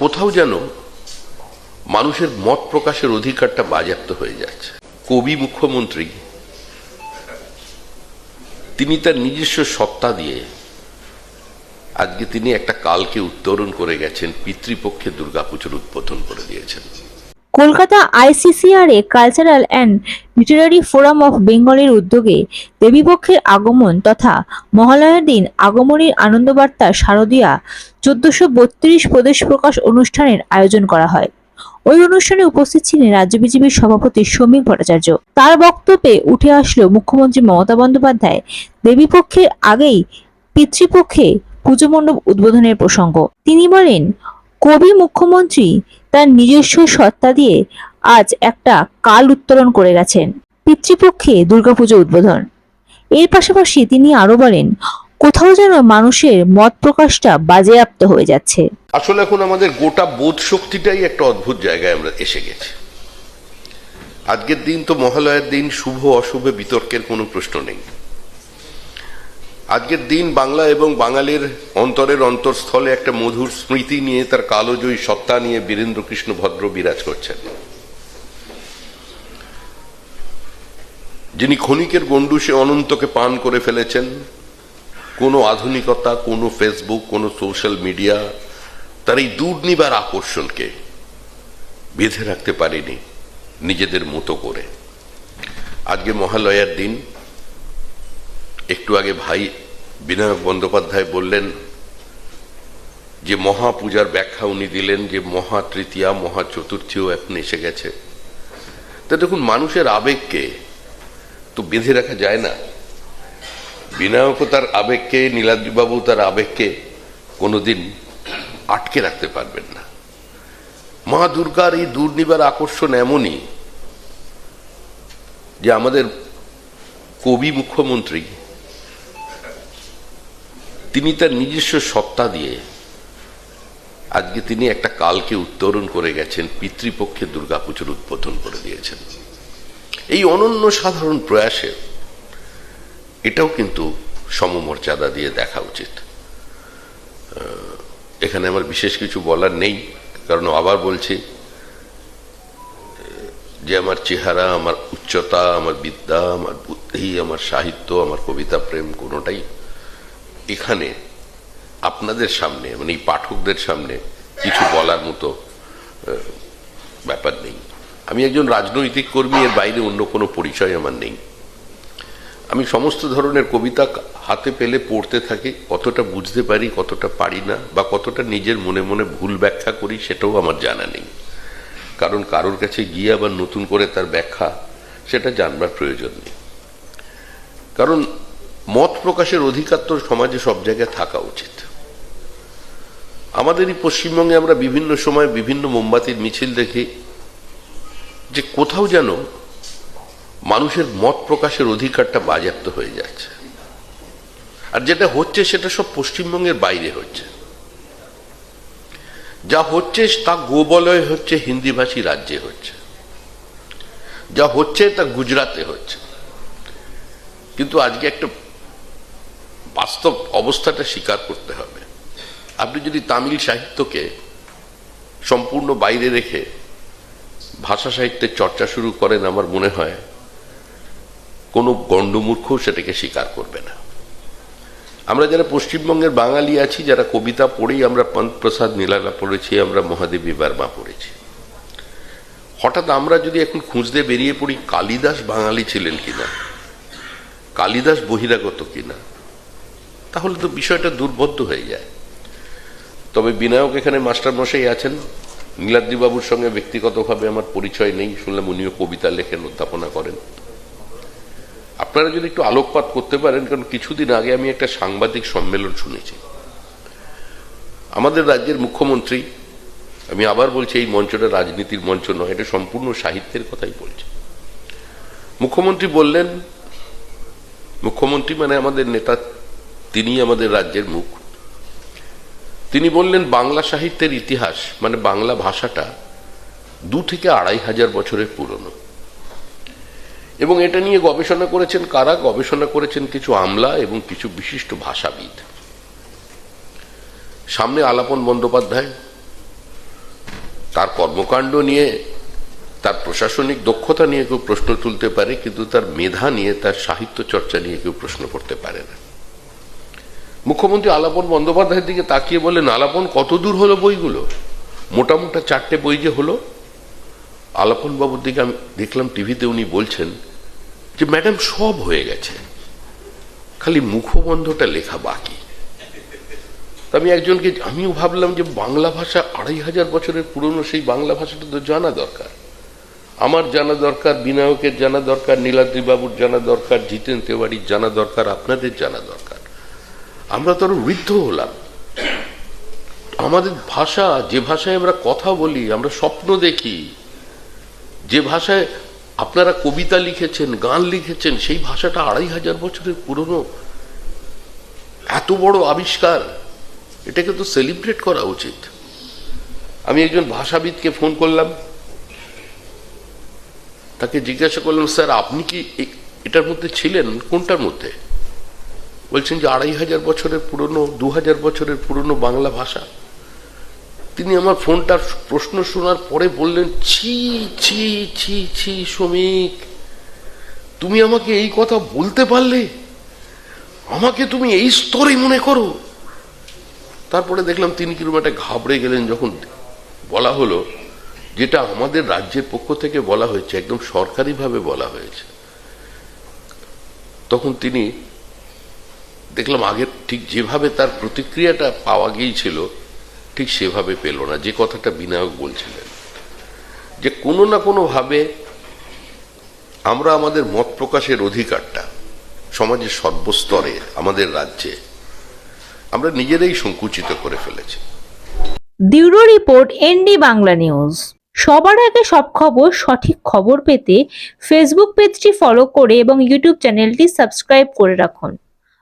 কোথাও যেন মানুষের মত প্রকাশের অধিকারটা বাজেয়াপ্ত হয়ে যাচ্ছে। কবি মুখ্যমন্ত্রী, তিনি তার নিজস্ব সত্তা দিয়ে আজকে তিনি একটা কালকে উত্তরণ করে গেছেন, পিতৃপক্ষে দুর্গাপুজোর উদ্বোধন করে দিয়েছেন। Kolkata আইসিসিআরএ cultural and literary forum of বেঙ্গলের উদ্যোগে দেবীপক্ষের আগমন তথা মহালয়ার দিন আগমনীর আনন্দবার্তা শারদীয়া চোদ্দশো বত্রিশ প্রদেশ প্রকাশ অনুষ্ঠানের আয়োজন করা হয়। ওই অনুষ্ঠানে উপস্থিত ছিলেন রাজ্য বিজেপির সভাপতি শ্রমিক ভট্টাচার্য। তার বক্তব্যে উঠে আসলো মুখ্যমন্ত্রী মমতা বন্দ্যোপাধ্যায়। দেবীপক্ষের আগেই পিতৃপক্ষে পুজো মণ্ডপ উদ্বোধনের প্রসঙ্গ। তিনি বলেন কবি মুখ্যমন্ত্রী তার নিজস্ব সত্তা দিয়ে আজ একটা কাল উত্তোলন করে গেছেন, পিতৃপক্ষে দুর্গাপুজো উদ্বোধন। এর পাশাপাশি তিনি আরও বলেন, কোথাও যেন মানুষের মত প্রকাশটা বাজেয়াপ্ত হয়ে যাচ্ছে। আসলে এখন আমাদের গোটা বোধ শক্তিটাই একটা অদ্ভুত জায়গায় আমরা এসে গেছি। আজকের দিন তো মহালয়ার দিন, শুভ, অশুভে, বিতর্কের কোনো প্রশ্ন নেই। আজকের দিন বাংলা এবং বাঙালির অন্তরের অন্তরস্থলে একটা মধুর স্মৃতি নিয়ে তার কালোজয়ী সত্তা নিয়ে বীরেন্দ্র কৃষ্ণ ভদ্র বিরাজ করছেন। যিনি ক্ষণিকের গণ্ডুসে অনন্তকে পান করে ফেলেছেন। কোনো আধুনিকতা, কোনো ফেসবুক, কোনো সোশ্যাল মিডিয়া তার এই দুর্নিবার আকর্ষণকে বেঁধে রাখতে পারেনি নিজেদের মতো করে। আজকে মহালয়ার দিন একটু আগে ভাই বিনায়ক বন্দ্যোপাধ্যায় বললেন যে মহাপূজার ব্যাখ্যা উনি দিলেন যে মহা তৃতীয়া মহা চতুর্থীও এখন এসে গেছে। তা দেখুন, মানুষের আবেগকে তো বেঁধে রাখা যায় না। বিনায়কও তার আবেগকে, নীলাদ্রিবাবু তার আবেগকে কোনোদিন আটকে রাখতে পারবেন না। মা দুর্গার এই দুর্নিবার আকর্ষণ এমনই যে আমাদের কবি মুখ্যমন্ত্রী তিনি তার নিজস্ব সত্তা দিয়ে আজকে তিনি একটা কালকে উত্তরণ করে গেছেন, পিতৃপক্ষে দুর্গাপুজোর উদ্বোধন করে দিয়েছেন। এই অনন্য সাধারণ প্রয়াসে এটাও কিন্তু সমমর্যাদা দিয়ে দেখা উচিত। এখানে আমার বিশেষ কিছু বলার নেই, কারণ আবার বলছি যে আমার চেহারা, আমার উচ্চতা, আমার বিদ্যা, আমার বুদ্ধি, আমার সাহিত্য, আমার কবিতা, প্রেম কোনোটাই এখানে আপনাদের সামনে মানে এই পাঠকদের সামনে কিছু বলার মতো ব্যাপার নেই। আমি একজন রাজনৈতিক কর্মী, এর বাইরে অন্য কোনো পরিচয় আমার নেই। আমি সমস্ত ধরনের কবিতা হাতে পেলে পড়তে থাকি, কতটা বুঝতে পারি, কতটা পারি না, বা কতটা নিজের মনে মনে ভুল ব্যাখ্যা করি, সেটাও আমার জানা নেই। কারণ কারোর কাছে গিয়ে আবার নতুন করে তার ব্যাখ্যা, সেটা জানবার প্রয়োজন নেই। কারণ মত প্রকাশের অধিকার তো সমাজে সব জায়গায় থাকা উচিত। আমাদের এই পশ্চিমবঙ্গে আমরা বিভিন্ন সময় বিভিন্ন মোমবাতির মিছিল দেখি যে কোথাও যেন মানুষের মত প্রকাশের অধিকারটা বাজেয়াপ্ত হয়ে যাচ্ছে। আর যেটা হচ্ছে সেটা সব পশ্চিমবঙ্গের বাইরে হচ্ছে। যা হচ্ছে তা গোবলয় হচ্ছে, হিন্দিভাষী রাজ্যে হচ্ছে। যা হচ্ছে তা গুজরাতে হচ্ছে। কিন্তু আজকে একটা বাস্তব অবস্থাটা স্বীকার করতে হবে। আপনি যদি তামিল সাহিত্যকে সম্পূর্ণ বাইরে রেখে ভাষা সাহিত্যের চর্চা শুরু করেন, আমার মনে হয় কোনো গণ্ডমূর্খ সেটাকে স্বীকার করবে না। আমরা যারা পশ্চিমবঙ্গের বাঙালি আছি, যারা কবিতা পড়েই আমরা পন্ত প্রসাদ নীলালা পড়েছি, আমরা মহাদেবী বার্মা পড়েছি। হঠাৎ আমরা যদি এখন খুঁজতে বেরিয়ে পড়ি, কালিদাস বাঙালি ছিলেন কিনা? কালিদাস বহিরাগত কিনা? তাহলে তো বিষয়টা দুর্বোধ্য হয়ে যায়। তবে বিনায়ক এখানে মাস্টার মশাই আছেন। নীলাদ্রিবাবুর সঙ্গে ব্যক্তিগতভাবে আমার পরিচয় নেই, শুনলাম উনিও কবিতা লেখেন অধ্যাপনা করেন। আপনারা যদি একটু আলোকপাত করতে পারেন, কারণ কিছুদিন আগে আমি একটা সাংবাদিক সম্মেলন শুনেছি। আমাদের রাজ্যের মুখ্যমন্ত্রী, আমি আবার বলছি এই মঞ্চটা রাজনীতির মঞ্চ নয়, এটা সম্পূর্ণ সাহিত্যের কথাই বলছে। মুখ্যমন্ত্রী বললেন, মুখ্যমন্ত্রী মানে আমাদের নেতা তিনি আমাদের রাজ্যের মুখ। তিনি বললেন, বাংলা সাহিত্যের ইতিহাস মানে বাংলা ভাষাটা দু থেকে আড়াই হাজার বছরের পুরনো। এবং এটা নিয়ে গবেষণা করেছেন কারা? গবেষণা করেছেন কিছু আমলা এবং কিছু বিশিষ্ট ভাষাবিদ। সামনে আলাপন বন্দ্যোপাধ্যায়, তার কর্মকাণ্ড নিয়ে, তার প্রশাসনিক দক্ষতা নিয়ে কেউ প্রশ্ন তুলতে পারে, কিন্তু তার মেধা নিয়ে, তার সাহিত্য চর্চা নিয়ে কেউ প্রশ্ন করতে পারে না। মুখ্যমন্ত্রী আলাপন বন্দ্যোপাধ্যায়ের দিকে তাকিয়ে বলেন আলাপন কত দূর হলো বইগুলো? মোটা মোটা চারটে বই যে হলো। আলাপন বাবুর দিকে আমি দেখলাম টিভিতে উনি বলছেন যে, ম্যাডাম, সব হয়ে গেছে। খালি মুখবন্ধটা লেখা বাকি। আমি একজনকে, আমিও ভাবলাম যে, বাংলা ভাষা আড়াই হাজার বছরের পুরনো, সেই বাংলা ভাষাটা তো জানা দরকার। আমার জানা দরকার, বিনায়কের জানা দরকার নীলাদ্রি বাবুর জানা দরকার, জিতেন তেওয়ারির জানা দরকার, আপনাদের জানা দরকার। আমরা তো আরও বৃদ্ধ হলাম। আমাদের ভাষা, যে ভাষায় আমরা কথা বলি, আমরা স্বপ্ন দেখি, যে ভাষায় আপনারা কবিতা লিখেছেন, গান লিখেছেন, সেই ভাষাটা আড়াই হাজার বছরের পুরনো। এত বড় আবিষ্কার, এটাকে তো সেলিব্রেট করা উচিত। আমি একজন ভাষাবিদকে ফোন করলাম। তাকে জিজ্ঞাসা করলাম, স্যার, আপনি কি এটার মধ্যে ছিলেন? কোনটার মধ্যে? বলছেন যে আড়াই হাজার বছরের পুরনো, দু হাজার বছরের পুরনো বাংলা ভাষা। তিনি আমার ফোনটার প্রশ্ন শোনার পরে বললেন, ছি ছি ছি ছি শ্রমিক তুমি আমাকে এই কথা বলতে পারলে? আমাকে তুমি এই স্তরে মনে করো। তারপরে দেখলাম তিনি কীরকম একটা ঘাবড়ে গেলেন যখন বলা হলো, যেটা আমাদের রাজ্যের পক্ষ থেকে বলা হয়েছে, একদম সরকারিভাবে বলা হয়েছে। তখন তিনি দেখলাম আগে ঠিক যেভাবে তার প্রতিক্রিয়াটা পাওয়া গিয়েছিল, ঠিক সেভাবে পেল না, যে কথাটা বিনায়ক বলছিলেন। যে কোনো না কোনোভাবে আমরা আমাদের মত প্রকাশের অধিকারটা সমাজের সর্বস্তরে, আমাদের রাজ্যে, আমরা নিজেরাই সংকুচিত করে ফেলেছি। Bureau report ND Bangla news. সবার আগে সব খবর, সঠিক খবর পেতে ফেসবুক পেজটি ফলো করে এবং ইউটিউব চ্যানেলটি সাবস্ক্রাইব করে রাখুন।